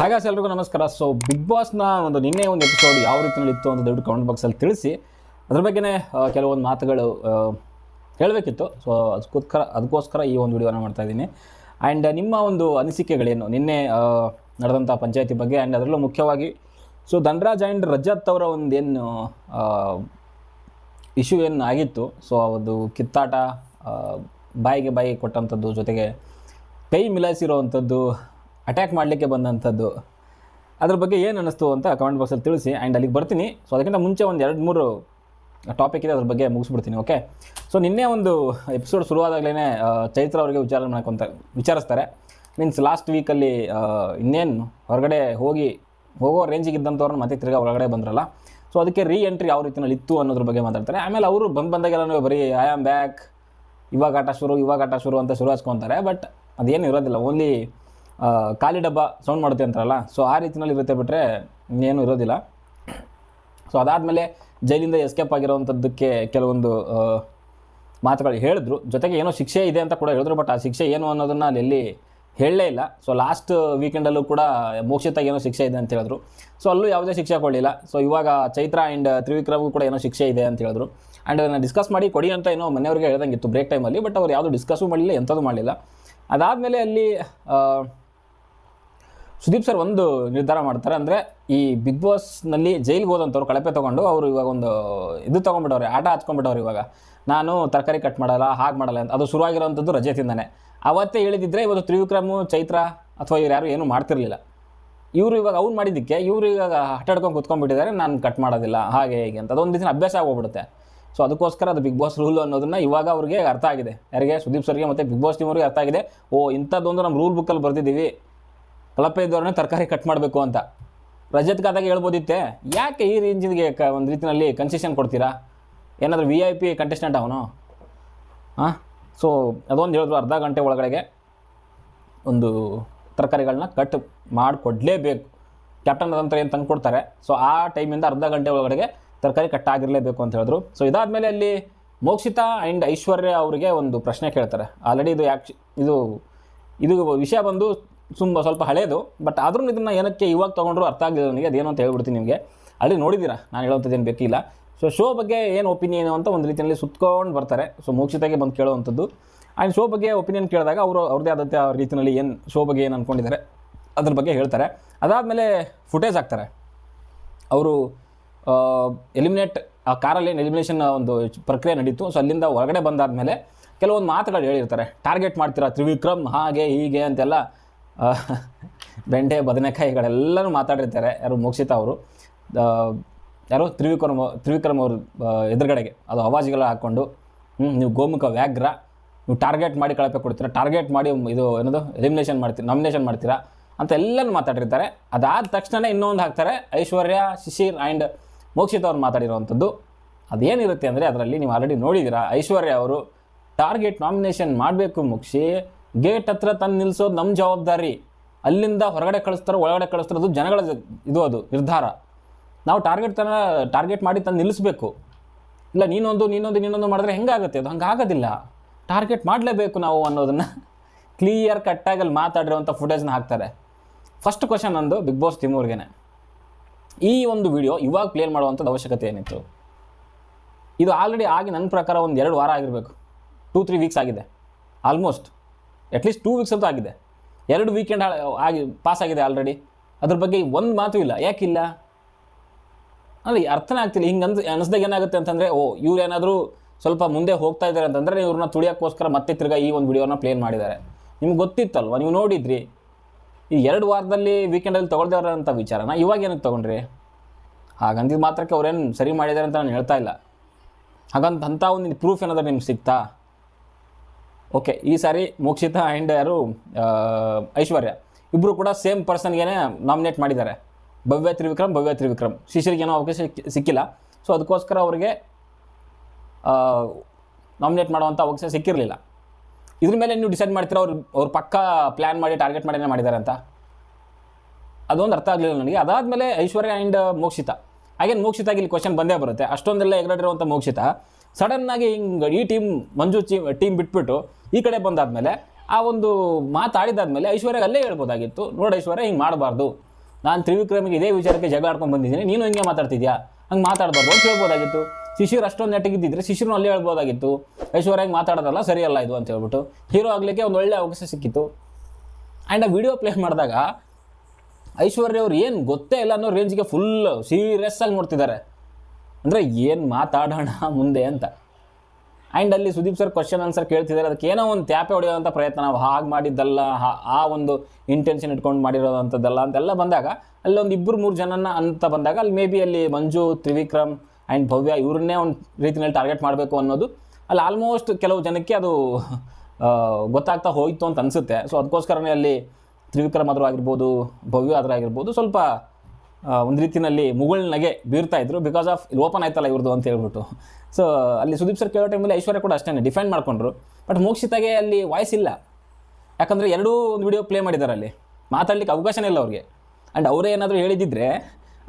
ಹಾಗಾಸ್ ಎಲ್ರಿಗೂ ನಮಸ್ಕಾರ. So big ಬಾಸ್ನ ಒಂದು ನಿನ್ನೆ ಒಂದು ಎಪಿಸೋಡ್ ಯಾವ ರೀತಿಯಲ್ಲಿ ಇತ್ತು ಅಂತ ದೊಡ್ಡ ಕಮೆಂಟ್ ಬಾಕ್ಸಲ್ಲಿ ತಿಳಿಸಿ. ಅದ್ರ ಬಗ್ಗೆನೇ ಕೆಲವೊಂದು ಮಾತುಗಳು ಹೇಳಬೇಕಿತ್ತು. ಸೊ ಅದಕ್ಕೋಸ್ಕರ ಅದಕ್ಕೋಸ್ಕರ ಈ ಒಂದು ವಿಡಿಯೋನ ಮಾಡ್ತಾ ಇದ್ದೀನಿ. ಆ್ಯಂಡ್ ನಿಮ್ಮ ಒಂದು ಅನಿಸಿಕೆಗಳೇನು? ನಿನ್ನೆ ನಡೆದಂಥ ಪಂಚಾಯತಿ ಬಗ್ಗೆ ಆ್ಯಂಡ್ ಅದರಲ್ಲೂ ಮುಖ್ಯವಾಗಿ ಸೊ ಧನರಾಜ್ ಆ್ಯಂಡ್ ರಜತ್ ಅವರ ಒಂದು ಏನು ಇಶ್ಯೂ ಏನು ಆಗಿತ್ತು? ಸೊ ಅದು ಕಿತ್ತಾಟ ಬಾಯಿಗೆ ಬಾಯಿಗೆ ಕೊಟ್ಟಂಥದ್ದು ಜೊತೆಗೆ ಕೈ ಮಿಲಾಯಿಸಿರೋವಂಥದ್ದು ಅಟ್ಯಾಕ್ ಮಾಡಲಿಕ್ಕೆ ಬಂದಂಥದ್ದು. ಅದ್ರ ಬಗ್ಗೆ ಏನು ಅನ್ನಿಸ್ತು ಅಂತ ಕಮೆಂಟ್ ಬಾಕ್ಸಲ್ಲಿ ತಿಳಿಸಿ ಆ್ಯಂಡ್ ಅಲ್ಲಿಗೆ ಬರ್ತೀನಿ. ಸೊ ಅದಕ್ಕಿಂತ ಮುಂಚೆ ಒಂದು ಎರಡು ಮೂರು ಟಾಪಿಕ್ ಇದೆ ಅದ್ರ ಬಗ್ಗೆ ಮುಗಿಸ್ಬಿಡ್ತೀನಿ ಓಕೆ ಸೊ ನಿನ್ನೆ ಒಂದು ಎಪಿಸೋಡ್ ಶುರುವಾದಾಗಲೇ ಚೈತ್ರ ಅವರಿಗೆ ವಿಚಾರ ಮಾಡ್ಕೊಂತ ವಿಚಾರಿಸ್ತಾರೆ. ಮೀನ್ಸ್ ಲಾಸ್ಟ್ ವೀಕಲ್ಲಿ ಇನ್ನೇನು ಹೊರಗಡೆ ಹೋಗಿ, ಹೋಗೋ ರೇಂಜಿಗೆ ಇದ್ದಂಥವ್ರನ್ನ ಮತ್ತೆ ತಿರ್ಗಾ ಹೊರಗಡೆ ಬಂದ್ರಲ್ಲ. ಸೊ ಅದಕ್ಕೆ ರೀ ಎಂಟ್ರಿ ಯಾವ ರೀತಿಯಲ್ಲಿ ಇತ್ತು ಅನ್ನೋದ್ರ ಬಗ್ಗೆ ಮಾತಾಡ್ತಾರೆ. ಆಮೇಲೆ ಅವರು ಬಂದು ಬಂದಾಗೆಲ್ಲ ಬರೀ ಐ ಆಮ್ ಬ್ಯಾಕ್ ಇವಾಗ ಆಟ ಶುರು, ಇವಾಗ ಆಟ ಶುರು ಅಂತ ಶುರು ಹಚ್ಕೊತಾರೆ ಬಟ್ ಅದೇನು ಇರೋದಿಲ್ಲ ಓನ್ಲಿ ಖಾಲಿ ಡಬ್ಬ ಸೌಂಡ್ ಮಾಡುತ್ತೆ ಅಂತಾರಲ್ಲ? ಸೊ ಆ ರೀತಿನಲ್ಲಿ ಇರುತ್ತೆ ಬಿಟ್ಟರೆ ಇನ್ನೇನು ಇರೋದಿಲ್ಲ. ಸೊ ಅದಾದಮೇಲೆ ಜೈಲಿಂದ ಎಸ್ಕೇಪ್ ಆಗಿರೋವಂಥದ್ದಕ್ಕೆ ಕೆಲವೊಂದು ಮಾತುಗಳು ಹೇಳಿದ್ರು. ಜೊತೆಗೆ ಏನೋ ಶಿಕ್ಷೆ ಇದೆ ಅಂತ ಕೂಡ ಹೇಳಿದ್ರು ಬಟ್ ಆ ಶಿಕ್ಷೆ ಏನು ಅನ್ನೋದನ್ನು ಅಲ್ಲಿ ಹೇಳಲೇ ಇಲ್ಲ. ಸೊ ಲಾಸ್ಟ್ ವೀಕೆಂಡಲ್ಲೂ ಕೂಡ ಮೋಕ್ಷಿತಾಗಿ ಏನೋ ಶಿಕ್ಷೆ ಇದೆ ಅಂತ ಹೇಳಿದ್ರು. ಸೊ ಅಲ್ಲೂ ಯಾವುದೇ ಶಿಕ್ಷೆ ಕೊಡಲಿಲ್ಲ. ಸೊ ಇವಾಗ ಚೈತ್ರ ಆ್ಯಂಡ್ ತ್ರಿವಿಕ್ರಮ್ಗೂ ಕೂಡ ಏನೋ ಶಿಕ್ಷೆ ಇದೆ ಅಂತ ಹೇಳಿದ್ರು. ಆ್ಯಂಡ್ ಅದನ್ನು ಡಿಸ್ಕಸ್ ಮಾಡಿ ಕೊಡಿ ಅಂತ ಏನೋ ಮನೆಯವ್ರಿಗೆ ಹೇಳ್ದಂಗಿತ್ತು ಬ್ರೇಕ್ ಟೈಮಲ್ಲಿ ಬಟ್ ಅವ್ರು ಯಾವುದು ಡಿಸ್ಕಸ್ಸು ಮಾಡಲಿಲ್ಲ, ಎಂಥದ್ದು ಮಾಡಲಿಲ್ಲ. ಅದಾದಮೇಲೆ ಅಲ್ಲಿ ಸುದೀಪ್ ಸರ್ ಒಂದು ನಿರ್ಧಾರ ಮಾಡ್ತಾರೆ. ಅಂದರೆ ಈ ಬಿಗ್ ಬಾಸ್ನಲ್ಲಿ ಜೈಲಿಗೆ ಹೋದಂಥವ್ರು ಕಳಪೆ ತೊಗೊಂಡು ಅವರು ಇವಾಗ ಒಂದು ಇದು ತೊಗೊಂಡ್ಬಿಟ್ಟವ್ರೆ, ಆಟ ಹಚ್ಕೊಂಡ್ಬಿಟ್ಟವ್ರು ಇವಾಗ. ನಾನು ತರಕಾರಿ ಕಟ್ ಮಾಡಲ್ಲ, ಹಾಗೆ ಮಾಡಲ್ಲ ಅಂತ. ಅದು ಶುರುವಾಗಿರೋವಂಥದ್ದು ರಜೆ ತಿಂದಾನೆ ಅವತ್ತೇ ಹೇಳಿದಿದ್ರೆ ಇವತ್ತು ತ್ರಿವಿಕ್ರಮು, ಚೈತ್ರ ಅಥವಾ ಇವ್ರು ಯಾರು ಏನೂ ಮಾಡ್ತಿರ್ಲಿಲ್ಲ. ಇವರು ಇವಾಗ ಅವ್ನು ಮಾಡಿದ್ದಕ್ಕೆ ಇವರು ಇವಾಗ ಹಿಡ್ಕೊಂಡು ಕುತ್ಕೊಂಡ್ಬಿಟ್ಟಿದ್ದಾರೆ, ನಾನು ಕಟ್ ಮಾಡೋದಿಲ್ಲ, ಹಾಗೆ ಹೀಗೆ ಅಂತ. ಅದೊಂದು ದಿನ ಅಭ್ಯಾಸ ಆಗೋಗ್ಬಿಡುತ್ತೆ ಸೊ ಅದಕ್ಕೋಸ್ಕರ ಅದು ಬಿಗ್ ಬಾಸ್ ರೂಲ್ ಅನ್ನೋದನ್ನ ಇವಾಗ ಅವ್ರಿಗೆ ಅರ್ಥ ಆಗಿದೆ. ಯಾರಿಗೆ? ಸುದೀಪ್ ಸರ್ಗೆ ಮತ್ತು ಬಿಗ್ ಬಾಸ್ ಟೀಮ್ ಅವ್ರಿಗೆ ಅರ್ಥ ಆಗಿದೆ. ಓ, ಇಂಥದ್ದೊಂದು ನಮ್ಮ ರೂಲ್ ಬುಕ್ಕಲ್ಲಿ ಬರ್ದಿದ್ದೀವಿ. ಕಳಪೆ ಇದ್ದವ್ರನ್ನೇ ತರಕಾರಿ ಕಟ್ ಮಾಡಬೇಕು ಅಂತ. ರಜತ್ ಕಾದಾಗ ಹೇಳ್ಬೋದಿತ್ತೆ, ಯಾಕೆ ಈ ರೇಂಜಿಗೆ ಕ ಒಂದು ರೀತಿಯಲ್ಲಿ ಕನ್ಸೆಷನ್ ಕೊಡ್ತೀರಾ? ಏನಾದರೂ ವಿ ಐ ಪಿ ಕಂಟೆಸ್ಟೆಂಟ್ ಅವನು? ಹಾಂ ಸೊ ಅದೊಂದು ಹೇಳಿದ್ರು ಅರ್ಧ ಗಂಟೆ ಒಳಗಡೆಗೆ ಒಂದು ತರಕಾರಿಗಳನ್ನ ಕಟ್ ಮಾಡಿಕೊಡ್ಲೇಬೇಕು. ಕ್ಯಾಪ್ಟನ್ ಅದಂತರ ಏನು ತಂದು ಕೊಡ್ತಾರೆ? ಸೊ ಆ ಟೈಮಿಂದ ಅರ್ಧ ಗಂಟೆ ಒಳಗಡೆಗೆ ತರಕಾರಿ ಕಟ್ ಆಗಿರಲೇಬೇಕು ಅಂತ ಹೇಳಿದ್ರು. ಸೊ ಇದಾದಮೇಲೆ ಅಲ್ಲಿ ಮೋಕ್ಷಿತಾ ಆ್ಯಂಡ್ ಐಶ್ವರ್ಯ ಅವರಿಗೆ ಒಂದು ಪ್ರಶ್ನೆ ಕೇಳ್ತಾರೆ. ಆಲ್ರೆಡಿ ಇದು ಯಾಕ್ ಇದು ಇದು ವಿಷಯ ಬಂದು ತುಂಬ ಸ್ವಲ್ಪ ಹಳೇದು ಬಟ್ ಆದರೂ ಇದನ್ನು ಏನಕ್ಕೆ ಇವಾಗ ತೊಗೊಂಡ್ರು ಅರ್ಥ ಆಗಲಿಲ್ಲ ನನಗೆ, ಅದೇನು ಅಂತ ಹೇಳ್ಬಿಡ್ತೀನಿ ನಿಮಗೆ. ಅಲ್ಲಿ ನೋಡಿದ್ದೀರಾ ನಾನು ಹೇಳುವಂಥದ್ದು ಏನು ಬೇಕಿಲ್ಲ. ಸೊ ಶೋ ಬಗ್ಗೆ ಏನು ಒಪಿನಿಯನ್ ಅಂತ ಒಂದು ರೀತಿಯಲ್ಲಿ ಸುತ್ಕೊಂಡು ಬರ್ತಾರೆ. ಸೊ ಮೋಕ್ಷಿತಾಗೆ ಬಂದು ಕೇಳುವಂಥದ್ದು. ಆ್ಯಂಡ್ ಶೋ ಬಗ್ಗೆ ಒಪಿನಿಯನ್ ಕೇಳಿದಾಗ ಅವರು, ಅವ್ರದ್ದೇ ಆ ರೀತಿಯಲ್ಲಿ ಏನು ಶೋ ಬಗ್ಗೆ ಏನು ಅಂದ್ಕೊಂಡಿದ್ದಾರೆ ಅದ್ರ ಬಗ್ಗೆ ಹೇಳ್ತಾರೆ. ಅದಾದಮೇಲೆ ಫುಟೇಜ್ ಹಾಕ್ತಾರೆ. ಅವರು ಎಲಿಮಿನೇಟ್ ಆ ಕಾರಲ್ಲಿ ಎಲಿಮಿನೇಷನ್ ಒಂದು ಪ್ರಕ್ರಿಯೆ ನಡೀತು. ಸೊ ಅಲ್ಲಿಂದ ಹೊರಗಡೆ ಬಂದಾದಮೇಲೆ ಕೆಲವೊಂದು ಮಾತುಗಳು ಹೇಳಿರ್ತಾರೆ. ಟಾರ್ಗೆಟ್ ಮಾಡ್ತೀರಾ ತ್ರಿವಿಕ್ರಮ್, ಹಾಗೆ ಹೀಗೆ ಅಂತೆಲ್ಲ. ಬೆಂಡೆ, ಬದನೆಕಾಯಿಗಳೆಲ್ಲನೂ ಮಾತಾಡಿರ್ತಾರೆ. ಯಾರು ಮೋಕ್ಷಿತ ಅವರು. ಯಾರು ತ್ರಿವಿಕ್ರಮ, ತ್ರಿವಿಕ್ರಮ್ ಅವರು ಎದುರುಗಡೆಗೆ. ಅದು ಅವಾಜ್ಗಳ ಹಾಕ್ಕೊಂಡು ಹ್ಞೂ ನೀವು ಗೋಮುಖ, ವ್ಯಾಘ್ರ, ನೀವು ಟಾರ್ಗೆಟ್ ಮಾಡಿ ಕಳಪೆ ಕೊಡ್ತೀರಾ? ಟಾರ್ಗೆಟ್ ಮಾಡಿ ಇದು ಏನದು? ಎಲಿಮಿನೇಷನ್ ಮಾಡ್ತೀರಾ? ನಾಮಿನೇಷನ್ ಮಾಡ್ತೀರಾ? ಅಂತ ಎಲ್ಲನೂ ಮಾತಾಡಿರ್ತಾರೆ. ಅದಾದ ತಕ್ಷಣ ಇನ್ನೊಂದು ಹಾಕ್ತಾರೆ, ಐಶ್ವರ್ಯ, ಶಿಶಿರ್ ಆ್ಯಂಡ್ ಮೋಕ್ಷಿತ್ ಅವ್ರು ಮಾತಾಡಿರುವಂಥದ್ದು. ಅದೇನಿರುತ್ತೆ ಅಂದರೆ, ಅದರಲ್ಲಿ ನೀವು ಆಲ್ರೆಡಿ ನೋಡಿದ್ದೀರಾ, ಐಶ್ವರ್ಯ ಅವರು ಟಾರ್ಗೆಟ್ ನಾಮಿನೇಷನ್ ಮಾಡಬೇಕು ಮುಗಿಸಿ ಗೇಟ್ ಹತ್ರ ತಂದು ನಿಲ್ಸೋದು ನಮ್ಮ ಜವಾಬ್ದಾರಿ. ಅಲ್ಲಿಂದ ಹೊರಗಡೆ ಕಳಿಸ್ತಾರೋ, ಒಳಗಡೆ ಕಳಿಸ್ತಾರೋ ಅದು ಜನಗಳ ಇದು ಅದು, ನಿರ್ಧಾರ. ನಾವು ಟಾರ್ಗೆಟ್ ತನ, ಟಾರ್ಗೆಟ್ ಮಾಡಿ ತಂದು ನಿಲ್ಲಿಸ್ಬೇಕು ಇಲ್ಲ, ನೀನೊಂದು ನೀನೊಂದು ನೀನೊಂದು ಮಾಡಿದ್ರೆ ಹೆಂಗಾಗುತ್ತೆ? ಅದು ಹಂಗಾಗೋದಿಲ್ಲ. ಟಾರ್ಗೆಟ್ ಮಾಡಲೇಬೇಕು ನಾವು ಅನ್ನೋದನ್ನು. ಕ್ಲಿಯರ್ ಕಟ್ಟಾಗಿ ಅಲ್ಲಿ ಮಾತಾಡಿರುವಂಥ ಫುಟೇಜ್ನ ಹಾಕ್ತಾರೆ. ಫಸ್ಟ್ ಕ್ವಶನ್ ನಂದು ಬಿಗ್ ಬಾಸ್ ಅವ್ರಿಗೇನೆ. ಈ ಒಂದು ವಿಡಿಯೋ ಇವಾಗ ಪ್ಲೇ ಮಾಡುವಂಥದ್ದು ಅವಶ್ಯಕತೆ ಏನಿತ್ತು? ಇದು ಆಲ್ರೆಡಿ ಆಗಿ ನನ್ನ ಪ್ರಕಾರ ಒಂದು ಎರಡು ವಾರ ಆಗಿರಬೇಕು. ಟೂ, ತ್ರೀ ವೀಕ್ಸ್ ಆಗಿದೆ. Almost at least two weeks ಅಂತೂ ಆಗಿದೆ. ಎರಡು ವೀಕೆಂಡ್ ಆಗಿ ಪಾಸ್ ಆಗಿದೆ ಆಲ್ರೆಡಿ ಅದ್ರ ಬಗ್ಗೆ ಒಂದು ಮಾತು ಇಲ್ಲ. ಯಾಕಿಲ್ಲ ಅಲ್ಲಿ ಅರ್ಥನೇ ಆಗ್ತಿಲ್ಲ. ಹಿಂಗೆ ಅನ್ಸ್ ಅನಿಸ್ದಾಗ ಏನಾಗುತ್ತೆ ಅಂತಂದರೆ, ಓ, ಇವ್ರು ಏನಾದರೂ ಸ್ವಲ್ಪ ಮುಂದೆ ಹೋಗ್ತಾ ಇದ್ದಾರೆ ಅಂತಂದರೆ ಇವ್ರನ್ನ ತುಳಿಯೋಕ್ಕೋಸ್ಕರ ಮತ್ತೆ ತಿರ್ಗಾ ಈ ಒಂದು ವಿಡಿಯೋನ ಪ್ಲೇನ್ ಮಾಡಿದ್ದಾರೆ. ನಿಮ್ಗೆ ಗೊತ್ತಿತ್ತಲ್ವ? ನೀವು ನೋಡಿದ್ರಿ. ಈ ಎರಡು ವಾರದಲ್ಲಿ ವೀಕೆಂಡಲ್ಲಿ ತೊಗೊಳ್ದೇವ್ರ ಅಂತ ವಿಚಾರನ? ಇವಾಗ ಏನಕ್ಕೆ ತೊಗೊಂಡ್ರಿ? ಹಾಗಂದಿದ್ದು ಮಾತ್ರಕ್ಕೆ ಅವ್ರೇನು ಸರಿ ಮಾಡಿದ್ದಾರೆ ಅಂತ ನಾನು ಹೇಳ್ತಾ ಇಲ್ಲ. ಹಾಗಂತ ಅಂಥ ಒಂದು ಪ್ರೂಫ್ ಏನಾದರೂ ನಿಮ್ಗೆ ಸಿಗ್ತಾ ಓಕೆ ಈ ಸಾರಿ ಮೋಕ್ಷಿತ ಆ್ಯಂಡ್ ಯಾರು ಐಶ್ವರ್ಯ ಇಬ್ಬರು ಕೂಡ ಸೇಮ್ ಪರ್ಸನ್ಗೆ ನಾಮಿನೇಟ್ ಮಾಡಿದ್ದಾರೆ. ಭವ್ಯ ತ್ರಿವಿಕ್ರಮ್ ಭವ್ಯ ತ್ರಿವಿಕ್ರಮ್. ಶಿಷ್ಯರಿಗೆ ಏನೋ ಅವಕಾಶ ಸಿಕ್ಕಿ- ಸಿಕ್ಕಿಲ್ಲ. ಸೊ ಅದಕ್ಕೋಸ್ಕರ ಅವರಿಗೆ ನಾಮಿನೇಟ್ ಮಾಡುವಂಥ ಅವಕಾಶ ಸಿಕ್ಕಿರಲಿಲ್ಲ. ಇದ್ರ ಮೇಲೆ ನೀವು ಡಿಸೈಡ್ ಮಾಡ್ತೀರಾ, ಅವ್ರು ಅವ್ರು ಪಕ್ಕ ಪ್ಲ್ಯಾನ್ ಮಾಡಿ ಟಾರ್ಗೆಟ್ ಮಾಡಿನೇ ಮಾಡಿದ್ದಾರೆ ಅಂತ? ಅದೊಂದು ಅರ್ಥ ಆಗಲಿಲ್ಲ ನನಗೆ. ಅದಾದಮೇಲೆ ಐಶ್ವರ್ಯ ಆ್ಯಂಡ್ ಮೋಕ್ಷಿತ. ಹಾಗೇನು ಮೋಕ್ಷಿತಾಗಿ ಇಲ್ಲಿ ಕ್ವಶನ್ ಬಂದೇ ಬರುತ್ತೆ. ಅಷ್ಟೊಂದೆಲ್ಲ ಎಗರಡಿರುವಂಥ ಮೋಕ್ಷಿತ. ಸಡನ್ನಾಗಿ ಹಿಂಗೆ ಈ ಟೀಮ್ ಮಂಜು ಚೀಮ್ ಟೀಮ್ ಬಿಟ್ಬಿಟ್ಟು ಈ ಕಡೆ ಬಂದಾದಮೇಲೆ ಆ ಒಂದು ಮಾತಾಡಿದಾದ್ಮೇಲೆ ಐಶ್ವರ್ಯ ಅಲ್ಲೇ ಹೇಳ್ಬೋದಾಗಿತ್ತು. ನೋಡಿ ಐಶ್ವರ್ಯ, ಹಿಂಗೆ ಮಾಡಬಾರ್ದು. ನಾನು ತ್ರಿವಿಕ್ರಮಿಗೆ ಇದೇ ವಿಚಾರಕ್ಕೆ ಜಗಳ ಆಡ್ಕೊಂಡು ಬಂದಿದ್ದೀನಿ. ನೀನು ಹಿಂಗೆ ಮಾತಾಡ್ತಿದ್ಯಾ? ಹಂಗೆ ಮಾತಾಡ್ಬಾರ್ದು ಅಂತ ಹೇಳ್ಬೋದಾಗಿತ್ತು. ಶಿಶಿರ್ ಅಷ್ಟೊಂದು ನೆಟ್ಟಿಗಿದ್ದಿದ್ರೆ ಶಿಶಿರ್ನು ಅಲ್ಲೇ ಹೇಳ್ಬೋದಾಗಿತ್ತು. ಐಶ್ವರ್ಯ ಹಿಂಗೆ ಮಾತಾಡೋದಲ್ಲ ಸರಿಯಲ್ಲ ಇದು ಅಂತ ಹೇಳ್ಬಿಟ್ಟು. ಹೀರೋ ಆಗಲಿಕ್ಕೆ ಒಂದು ಒಳ್ಳೆ ಅವಕಾಶ ಸಿಕ್ಕಿತ್ತು. ಆ್ಯಂಡ್ ಆ ವಿಡಿಯೋ ಪ್ಲೇ ಮಾಡಿದಾಗ ಐಶ್ವರ್ಯ ಅವ್ರು ಏನು ಗೊತ್ತೇ ಇಲ್ಲ ಅನ್ನೋ ರೇಂಜ್ಗೆ ಫುಲ್ ಸೀರಿಯಸ್ ಆಗಿ ನೋಡ್ತಿದ್ದಾರೆ ಅಂದರೆ ಏನು ಮಾತಾಡೋಣ ಮುಂದೆ ಅಂತ. ಆ್ಯಂಡ್ ಅಲ್ಲಿ ಸುದೀಪ್ ಸರ್ ಕ್ವಶನ್ ಆನ್ಸರ್ ಕೇಳ್ತಿದ್ದಾರೆ ಅದಕ್ಕೆ ಏನೋ ಒಂದು ತ್ಯಾಪೆ ಹೊಡೆಯೋವಂಥ ಪ್ರಯತ್ನ. ನಾವು ಹಾಗೆ ಮಾಡಿದ್ದಲ್ಲ ಆ ಒಂದು ಇಂಟೆನ್ಷನ್ ಇಟ್ಕೊಂಡು ಮಾಡಿರೋದಂಥದ್ದಲ್ಲ ಅಂತೆಲ್ಲ ಬಂದಾಗ, ಅಲ್ಲಿ ಒಂದು ಇಬ್ಬರು ಮೂರು ಜನನ ಅಂತ ಬಂದಾಗ, ಅಲ್ಲಿ ಮೇ ಬಿ ಅಲ್ಲಿ ಮಂಜು, ತ್ರಿವಿಕ್ರಮ್ ಆ್ಯಂಡ್ ಭವ್ಯ ಇವ್ರನ್ನೇ ಒಂದು ರೀತಿಯಲ್ಲಿ ಟಾರ್ಗೆಟ್ ಮಾಡಬೇಕು ಅನ್ನೋದು, ಅಲ್ಲಿ ಆಲ್ಮೋಸ್ಟ್ ಕೆಲವು ಜನಕ್ಕೆ ಅದು ಗೊತ್ತಾಗ್ತಾ ಹೋಯಿತು ಅಂತ ಅನಿಸುತ್ತೆ. ಸೊ ಅದಕ್ಕೋಸ್ಕರನೇ ಅಲ್ಲಿ ತ್ರಿವಿಕ್ರಮ್ ಆದರೂ ಆಗಿರ್ಬೋದು, ಭವ್ಯ ಆದರೂ ಆಗಿರ್ಬೋದು, ಸ್ವಲ್ಪ ಒಂದು ರೀತಿಯಲ್ಲಿ ಮುಗುಳ್ನಗೆ ಬೀರ್ತಾ ಇದ್ರು ಬಿಕಾಸ್ ಆಫ್ ಇಲ್ಲಿ ಓಪನ್ ಆಯ್ತಲ್ಲ ಇವ್ರದ್ದು ಅಂತ ಹೇಳ್ಬಿಟ್ಟು. ಸೊ ಅಲ್ಲಿ ಸುದೀಪ್ ಸರ್ ಕೇಳೋ ಟೈಮಲ್ಲಿ ಐಶ್ವರ್ಯ ಕೂಡ ಅಷ್ಟೇ ಡಿಫೆಂಡ್ ಮಾಡ್ಕೊಂಡ್ರು. ಬಟ್ ಮೋಕ್ಷಿತಾಗೆ ಅಲ್ಲಿ ವಾಯ್ಸ್ ಇಲ್ಲ. ಯಾಕಂದರೆ ಎರಡೂ ಒಂದು ವಿಡಿಯೋ ಪ್ಲೇ ಮಾಡಿದ್ದಾರೆ ಅಲ್ಲಿ. ಮಾತಾಡ್ಲಿಕ್ಕೆ ಅವಕಾಶನೇ ಇಲ್ಲ ಅವ್ರಿಗೆ. ಆ್ಯಂಡ್ ಅವರೇ ಏನಾದರೂ ಹೇಳಿದಿದ್ರೆ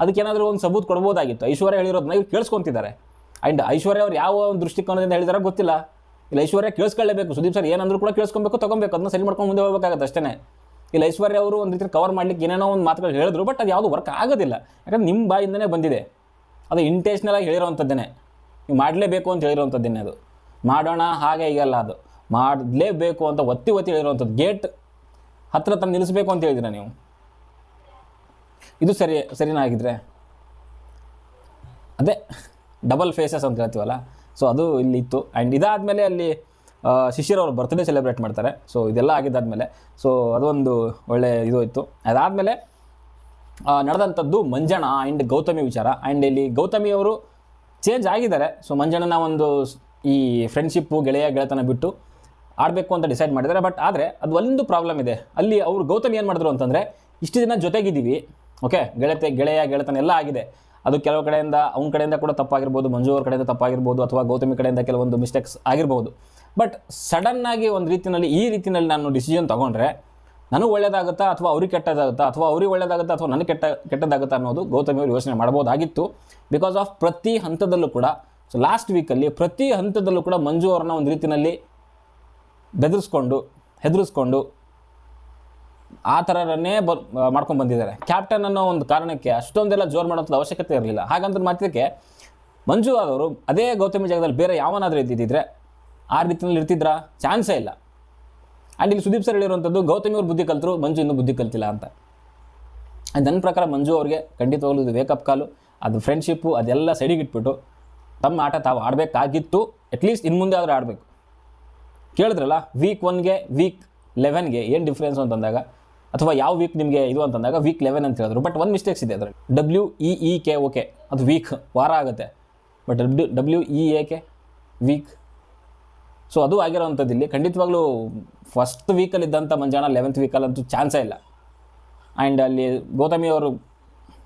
ಅದಕ್ಕೇನಾದರೂ ಒಂದು ಸಬೂತ್ ಕೊಡ್ಬೋದಾಗಿತ್ತು. ಐಶ್ವರ್ಯ ಹೇಳಿರೋದನ್ನ ಇವ್ರು ಕೇಳಿಸ್ಕೊತಿದ್ದಾರೆ. ಆ್ಯಂಡ್ ಐಶ್ವರ್ಯ ಅವ್ರು ಯಾವ ಒಂದು ದೃಷ್ಟಿಕೋನದಿಂದ ಹೇಳಿದಾರೋ ಗೊತ್ತಿಲ್ಲ. ಇಲ್ಲ, ಐಶ್ವರ್ಯ ಕೇಳಿಸ್ಕೊಳ್ಳೇಬೇಕು. ಸುದೀಪ್ ಸರ್ ಏನಂದ್ರೂ ಕೂಡ ಕೇಳಿಸ್ಕೊಬೇಕು ತೊಗೊಬೇಕು ಅದನ್ನ ಸರಿ ಮಾಡ್ಕೊಂಡು ಮುಂದೆ ಹೋಗಬೇಕಾಗತ್ತೆ ಅಷ್ಟೇ ಇಲ್ಲ ಐಶ್ವರ್ಯ ಅವರು ಒಂದು ರೀತಿ ಕವರ್ ಮಾಡ್ಲಿಕ್ಕೆ ಏನೇನೋ ಒಂದು ಮಾತುಗಳು ಹೇಳಿದ್ರು ಬಟ್ ಅದು ಯಾವುದು ವರ್ಕ್ ಆಗೋದಿಲ್ಲ. ಯಾಕಂದ್ರೆ ನಿಮ್ಮ ಬಾಯಿಂದನೇ ಬಂದಿದೆ. ಅದು ಇಂಟೆನ್ಷನಲ್ ಆಗಿ ನೀವು ಮಾಡಲೇಬೇಕು ಅಂತ ಹೇಳಿರೋವಂಥದ್ದೇನೆ ಅದು. ಮಾಡೋಣ ಹಾಗೆ ಈಗಲ್ಲ ಅದು. ಮಾಡಲೇಬೇಕು ಅಂತ ಒತ್ತಿ ಒತ್ತಿ ಹೇಳಿರೋವಂಥದ್ದು ಗೇಟ್ ಹತ್ರ ತಂದು ನಿಲ್ಲಿಸಬೇಕು ಅಂತ ಹೇಳಿದಿರ ನೀವು? ಇದು ಸರಿ, ಸರಿನಾ ಆಗಿದ್ರೆ ಅದೇ ಡಬಲ್ ಫೇಸಸ್ ಅಂತ ಹೇಳ್ತೀವಲ್ಲ. ಸೊ ಅದು ಇಲ್ಲಿ ಇತ್ತು. ಆ್ಯಂಡ್ ಇದಾದಮೇಲೆ ಅಲ್ಲಿ ಶಿಶಿರ್ ಅವ್ರ ಬರ್ತ್ಡೇ ಸೆಲೆಬ್ರೇಟ್ ಮಾಡ್ತಾರೆ. ಸೊ ಇದೆಲ್ಲ ಆಗಿದ್ದಾದಮೇಲೆ ಸೊ ಅದೊಂದು ಒಳ್ಳೆ ಇದು ಇತ್ತು ಅದಾದಮೇಲೆ ನಡೆದಂಥದ್ದು ಮಂಜಣ್ಣ ಆ್ಯಂಡ್ ಗೌತಮಿ ವಿಚಾರ. ಆ್ಯಂಡ್ ಇಲ್ಲಿ ಗೌತಮಿ ಅವರು ಚೇಂಜ್ ಆಗಿದ್ದಾರೆ. ಸೊ ಮಂಜಣ್ಣನ ಒಂದು ಈ ಫ್ರೆಂಡ್ಶಿಪ್ಪು ಗೆಳೆಯ ಗೆಳೆತನ ಬಿಟ್ಟು ಆಡಬೇಕು ಅಂತ ಡಿಸೈಡ್ ಮಾಡಿದ್ದಾರೆ. ಬಟ್ ಆದರೆ, ಅದು ಒಂದು ಪ್ರಾಬ್ಲಮ್ ಇದೆ. ಅಲ್ಲಿ ಅವರು ಗೌತಮಿ ಏನು ಮಾಡಿದ್ರು ಅಂತಂದರೆ, ಇಷ್ಟು ದಿನ ಜೊತೆಗಿದ್ದೀವಿ ಓಕೆ ಗೆಳತೆ, ಗೆಳೆಯ ಗೆಳೆತನ ಎಲ್ಲ ಆಗಿದೆ. ಅದು ಕೆಲವು ಕಡೆಯಿಂದ ಅವ್ನ ಕಡೆಯಿಂದ ಕೂಡ ತಪ್ಪಾಗಿರ್ಬೋದು, ಮಂಜು ಅವ್ರ ಕಡೆಯಿಂದ ತಪ್ಪಾಗಿರ್ಬೋದು, ಅಥವಾ ಗೌತಮಿ ಕಡೆಯಿಂದ ಕೆಲವೊಂದು ಮಿಸ್ಟೇಕ್ಸ್ ಆಗಿರ್ಬೋದು. ಬಟ್ ಸಡನ್ನಾಗಿ ಒಂದು ರೀತಿಯಲ್ಲಿ ಈ ರೀತಿಯಲ್ಲಿ ನಾನು ಡಿಸಿಷನ್ ತೊಗೊಂಡ್ರೆ ನನಗೆ ಒಳ್ಳೆಯದಾಗುತ್ತಾ ಅಥವಾ ಅವ್ರಿಗೆ ಕೆಟ್ಟದಾಗುತ್ತಾ ಅಥವಾ ಅವ್ರಿಗೆ ಒಳ್ಳೆಯದಾಗುತ್ತಾ ಅಥವಾ ನನಗೆ ಕೆಟ್ಟ, ಕೆಟ್ಟದಾಗುತ್ತಾ ಅನ್ನೋದು ಗೌತಮಿ ಅವರು ಯೋಚನೆ ಮಾಡ್ಬೋದಾಗಿತ್ತು ಬಿಕಾಸ್ ಆಫ್ ಪ್ರತಿ ಹಂತದಲ್ಲೂ ಕೂಡ ಸೊ ಲಾಸ್ಟ್ ವೀಕಲ್ಲಿ ಪ್ರತಿ ಹಂತದಲ್ಲೂ ಕೂಡ ಮಂಜು ಅವ್ರನ್ನ ಒಂದು ರೀತಿಯಲ್ಲಿ ಬೆದರಿಸ್ಕೊಂಡು, ಹೆದರಿಸ್ಕೊಂಡು ಆ ಥರನೇ ಬ ಮಾಡ್ಕೊಂಡು ಬಂದಿದ್ದಾರೆ. ಕ್ಯಾಪ್ಟನ್ ಅನ್ನೋ ಒಂದು ಕಾರಣಕ್ಕೆ ಅಷ್ಟೊಂದೆಲ್ಲ ಜೋರು ಮಾಡೋಂಥದ್ದು ಅವಶ್ಯಕತೆ ಇರಲಿಲ್ಲ. ಹಾಗಂತ ಮಾತಿದ್ದಕ್ಕೆ ಮಂಜು ಆದವರು, ಅದೇ ಗೌತಮಿ ಜಾಗದಲ್ಲಿ ಬೇರೆ ಯಾವನಾದರೂ ಇದ್ದಿದ್ದರೆ ಆ ರೀತಿಯಲ್ಲಿ ಇರ್ತಿದ್ರಾ? ಚಾನ್ಸೇ ಇಲ್ಲ. ಆ್ಯಂಡ್ ಇಲ್ಲಿ ಸುದೀಪ್ ಸರ್ ಹೇಳಿರುವಂಥದ್ದು, ಗೌತಮಿ ಅವ್ರು ಬುದ್ಧಿ ಕಲ್ತರು, ಮಂಜು ಇನ್ನೂ ಬುದ್ಧಿ ಕಲ್ತಿಲ್ಲ ಅಂತ. ನನ್ನ ಪ್ರಕಾರ ಮಂಜು ಅವ್ರಿಗೆ ಖಂಡಿತವಾಗ್ಲೂ ಇದು ವೇಕಪ್ ಕಾಲು ಅದು ಫ್ರೆಂಡ್ಶಿಪ್ಪು ಅದೆಲ್ಲ ಸೈಡಿಗಿಟ್ಬಿಟ್ಟು ತಮ್ಮ ಆಟ ತಾವು ಆಡಬೇಕಾಗಿತ್ತು ಅಟ್ಲೀಸ್ಟ್ ಇನ್ನು ಮುಂದೆ ಆದರೂ ಆಡಬೇಕು. ಕೇಳಿದ್ರಲ್ಲ ವೀಕ್ ಒನ್ಗೆ ವೀಕ್ ಲೆವೆನ್ಗೆ ಏನು ಡಿಫ್ರೆನ್ಸ್ ಅಂತಂದಾಗ, ಅಥವಾ ಯಾವ ವೀಕ್ ನಿಮಗೆ ಇದು ಅಂತಂದಾಗ ವೀಕ್ ಲೆವೆನ್ ಅಂತ ಹೇಳಿದ್ರು. ಬಟ್ ಒಂದು ಮಿಸ್ಟೇಕ್ಸ್ ಇದೆ ಅದರಲ್ಲಿ. W E E K okay ಅದು ವೀಕ್ ವಾರ ಆಗುತ್ತೆ. But W W E A K week so ಅದು ಆಗಿರೋವಂಥದ್ದು ಇಲ್ಲಿ. ಖಂಡಿತವಾಗ್ಲೂ ಫಸ್ಟ್ ವೀಕಲ್ಲಿ ಇದ್ದಂಥ ಮಂಜಾಣ ಲೆವೆಂತ್ ವೀಕಲ್ಲಂತೂ ಚಾನ್ಸೇ ಇಲ್ಲ. ಆ್ಯಂಡ್ ಅಲ್ಲಿ ಗೌತಮಿ ಅವರು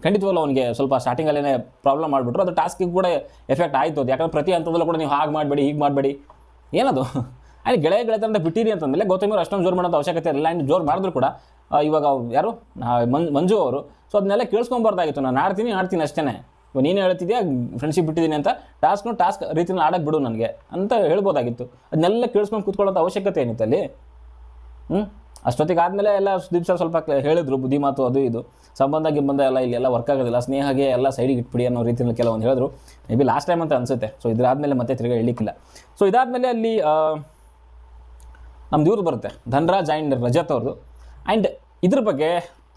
ಖಂಡಿತವಾಗ್ಲೂ ಅವನಿಗೆ ಸ್ವಲ್ಪ ಸ್ಟಾರ್ಟಿಂಗಲ್ಲೇ ಪ್ರಾಬ್ಲಮ್ ಮಾಡಿಬಿಟ್ರು. ಅದು ಟಾಸ್ಕಿಗೆ ಕೂಡ ಎಫೆಕ್ಟ್ ಆಯಿತು ಅದು. ಯಾಕಂದ್ರೆ ಪ್ರತಿ ಹಂತದಲ್ಲೂ ಕೂಡ ನೀವು ಹಾಗೆ ಮಾಡಬೇಡಿ, ಹೀಗೆ ಮಾಡಬೇಡಿ. ಏನದು? ಆ್ಯಂಡ್ ಗೆಳೆಯ ಗೆಳೆತನದ ಬಿಟ್ಟಿರಿ ಅಂತಂದಮೇಲೆ ಗೌತಮಿ ಅವರು ಅಷ್ಟೊಂದು ಜೋರು ಮಾಡೋದು ಅವಶ್ಯಕತೆ ಇಲ್ಲ ಆ್ಯಂಡ್ ಜೋರು ಮಾಡಿದ್ರು ಕೂಡ. ಇವಾಗ ಯಾರು? ಮಂಜು ಅವರು. ಸೊ ಅದನ್ನೆಲ್ಲ ಕೇಳಿಸ್ಕೊಂಬಾರ್ದಾಗಿತ್ತು. ನಾನು ಆಡ್ತೀನಿ ಆಡ್ತೀನಿ ಅಷ್ಟೇ ನೀನು ಹೇಳ್ತಿದ್ಯಾ ಫ್ರೆಂಡ್ಶಿಪ್ ಬಿಟ್ಟಿದ್ದೀನಿ ಅಂತ ಟಾಸ್ಕ್ನು ಟಾಸ್ಕ್ ರೀತಿಯಲ್ಲಿ ಆಡಕ್ಕೆ ಬಿಡು ನನಗೆ ಅಂತ ಹೇಳ್ಬೋದಾಗಿತ್ತು. ಅದನ್ನೆಲ್ಲ ಕೇಳಿಸ್ಕೊಂಡು ಕೂತ್ಕೊಳ್ಳೋಂಥ ಅವಶ್ಯಕತೆ ಏನಿತ್ತು ಅಲ್ಲಿ? ಹ್ಞೂ ಅಷ್ಟೊತ್ತಿಗೆ ಆದಮೇಲೆ ಎಲ್ಲ ಸುದೀಪ್ ಸರ್ ಸ್ವಲ್ಪ ಹೇಳಿದ್ರು, ಬುದ್ಧಿ ಮಾತು ಅದು ಇದು. ಸಂಬಂಧ, ಗಿಂಬಂಧ ಎಲ್ಲ ಇಲ್ಲೆಲ್ಲ ವರ್ಕ್ ಆಗೋದಿಲ್ಲ. ಸ್ನೇಹಗೆ ಎಲ್ಲ ಸೈಡಿಗೆ ಇಟ್ಬಿಡಿ ಅನ್ನೋ ರೀತಿಯಲ್ಲಿ ಕೆಲವೊಂದು ಹೇಳಿದ್ರು. ಮೇ ಬಿ ಲಾಸ್ಟ್ ಟೈಮ್ ಅಂತ ಅನಿಸುತ್ತೆ. ಸೊ ಇದಾದಮೇಲೆ ಮತ್ತೆ ತಿರ್ಗಿ ಹೇಳಲಿಕ್ಕಿಲ್ಲ. ಸೊ ಇದಾದಮೇಲೆ ಅಲ್ಲಿ ನಮ್ದು ಇವ್ರು ಬರುತ್ತೆ. ಧನ್ರಾಜ್ ಆ್ಯಂಡ್ ರಜತ್ ಅವ್ರದ್ದು ಆ್ಯಂಡ್ ಇದ್ರ ಬಗ್ಗೆ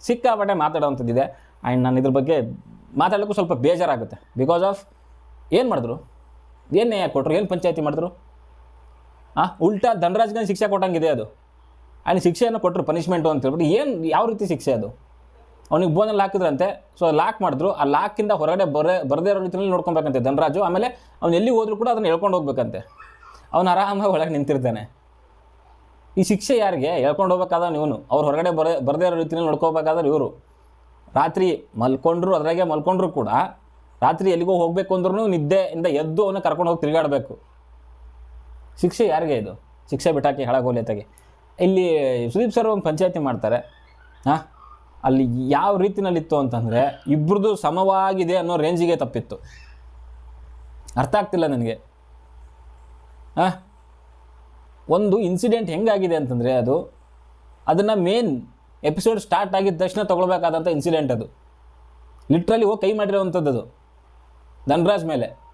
ಸಿಕ್ಕಾಪಟ್ಟೆ ಮಾತಾಡೋವಂಥದ್ದಿದೆ. ಆ್ಯಂಡ್ ನಾನು ಇದ್ರ ಬಗ್ಗೆ ಮಾತಾಡೋಕ್ಕೂ ಸ್ವಲ್ಪ ಬೇಜಾರಾಗುತ್ತೆ. ಬಿಕಾಸ್ ಆಫ್ ಏನು ಮಾಡಿದ್ರು? ಏನು ನ್ಯಾಯ ಕೊಟ್ಟರು ಏನು ಪಂಚಾಯತಿ ಮಾಡಿದ್ರು? ಹಾಂ ಉಲ್ಟಾ ಧನರಾಜ್ಗೆ ಶಿಕ್ಷೆ ಕೊಟ್ಟಂಗಿದೆ ಅದು. ಆ್ಯಂಡ್ ಶಿಕ್ಷೆಯನ್ನು ಕೊಟ್ಟರು ಪನಿಷ್ಮೆಂಟು ಅಂತ ಹೇಳ್ಬಿಟ್ಟು ಏನು, ಯಾವ ರೀತಿ ಶಿಕ್ಷೆ ಅದು? ಅವ್ನಿಗೆ ಬೋನಲ್ಲಿ ಹಾಕಿದ್ರಂತೆ ಸೊ ಲಾಕ್ ಮಾಡಿದ್ರು. ಆ ಲಾಕಿಂದ ಹೊರಗಡೆ ಬರ, ಬರದೇ ಇರೋ ರೀತಿಯಲ್ಲಿ ನೋಡ್ಕೊಬೇಕಂತೆ ಧನರಾಜು. ಆಮೇಲೆ ಅವ್ನು ಎಲ್ಲಿ ಹೋದ್ರು ಕೂಡ ಅದನ್ನು ಹೇಳ್ಕೊಂಡು ಹೋಗ್ಬೇಕಂತೆ. ಅವನು ಆರಾಮಾಗಿ ಒಳಗೆ ನಿಂತಿರ್ತಾನೆ. ಈ ಶಿಕ್ಷೆ ಯಾರಿಗೆ? ಹೇಳ್ಕೊಂಡು ಹೋಗ್ಬೇಕಾದ್ರೆ ಇವನು. ಅವ್ರು ಹೊರಗಡೆ ಬರ, ಬರದೇ ಇರೋ ರೀತಿಯಲ್ಲಿ ನೋಡ್ಕೋಬೇಕಾದ್ರೆ ಇವರು. ರಾತ್ರಿ ಮಲ್ಕೊಂಡ್ರು, ಅದ್ರಾಗೆ ಮಲ್ಕೊಂಡ್ರು ಕೂಡ ರಾತ್ರಿ ಎಲ್ಲಿಗೋ ಹೋಗಬೇಕು ಅಂದ್ರೂ ನಿದ್ದೆಯಿಂದ ಎದ್ದು ಅವನ್ನ ಕರ್ಕೊಂಡು ಹೋಗಿ ತಿರುಗಾಡಬೇಕು. ಶಿಕ್ಷೆ ಯಾರಿಗೆ ಇದು? ಶಿಕ್ಷೆ ಬಿಟ್ಟಾಕಿ ಹಾಳಾಗೋಲೇತಾಗೆ ಇಲ್ಲಿ ಸುದೀಪ್ ಸರ್ ಒಂದು ಪಂಚಾಯತಿ ಮಾಡ್ತಾರೆ. ಹಾಂ ಅಲ್ಲಿ ಯಾವ ರೀತಿನಲ್ಲಿತ್ತು ಅಂತಂದರೆ ಇಬ್ಬರದು ಸಮವಾಗಿದೆ ಅನ್ನೋ ರೇಂಜಿಗೆ ತಪ್ಪಿತ್ತು. ಅರ್ಥ ಆಗ್ತಿಲ್ಲ ನನಗೆ. ಹಾಂ ಒಂದು ಇನ್ಸಿಡೆಂಟ್ ಹೆಂಗಾಗಿದೆ ಅಂತಂದರೆ ಅದು ಅದನ್ನು ಮೇನ್ ಎಪಿಸೋಡ್ ಸ್ಟಾರ್ಟ್ ಆಗಿದ್ದ ತಕ್ಷಣ ತೊಗೊಳ್ಬೇಕಾದಂಥ ಇನ್ಸಿಡೆಂಟ್ ಅದು. ಲಿಟ್ರಲಿ ಹೋಗಿ ಕೈ ಮಾಡಿರೋವಂಥದ್ದು ಅದು. ಧನ್ರಾಜ್ ಮೇಲೆ.